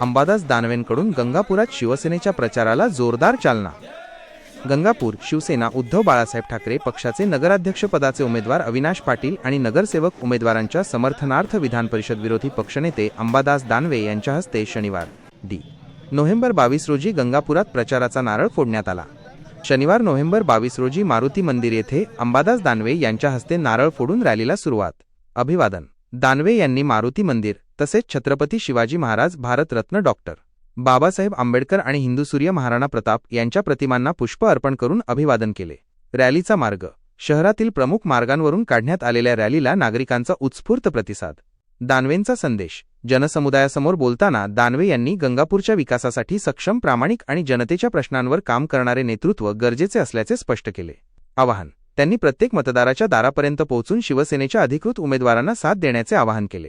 अंबादास दानवेंकडून गंगापुरात शिवसेनेच्या प्रचाराला जोरदार चालना. गंगापूर शिवसेना उद्धव बाळासाहेब ठाकरे पक्षाचे नगराध्यक्षपदाचे उमेदवार अविनाश पाटील आणि नगरसेवक उमेदवारांच्या समर्थनार्थ विधान परिषद विरोधी पक्षनेते अंबादास दानवे यांच्या हस्ते शनिवार डी. नोव्हेंबर बावीस रोजी गंगापुरात प्रचाराचा नारळ फोडण्यात आला. शनिवार नोव्हेंबर बावीस रोजी मारुती मंदिर येथे अंबादास दानवे यांच्या हस्ते नारळ फोडून रॅलीला सुरुवात. अभिवादन. दानवे यांनी मारुती मंदिर तसेच छत्रपती शिवाजी महाराज भारतरत्न डॉक्टर बाबासाहेब आंबेडकर आणि हिंदू सूर्य महाराणा प्रताप यांच्या प्रतिमांना पुष्प अर्पण करून अभिवादन केले. रॅलीचा मार्ग. शहरातील प्रमुख मार्गांवरून काढण्यात आलेल्या रॅलीला नागरिकांचा उत्स्फूर्त प्रतिसाद. दानवेंचा संदेश. जनसमुदायासमोर बोलताना दानवे यांनी गंगापूरच्या विकासासाठी सक्षम प्रामाणिक आणि जनतेच्या प्रश्नांवर काम करणारे नेतृत्व गरजेचे असल्याचे स्पष्ट केले. आवाहन. त्यांनी प्रत्येक मतदाराच्या दारापर्यंत पोहोचून शिवसेनेच्या अधिकृत उमेदवारांना साथ देण्याचे आवाहन केले.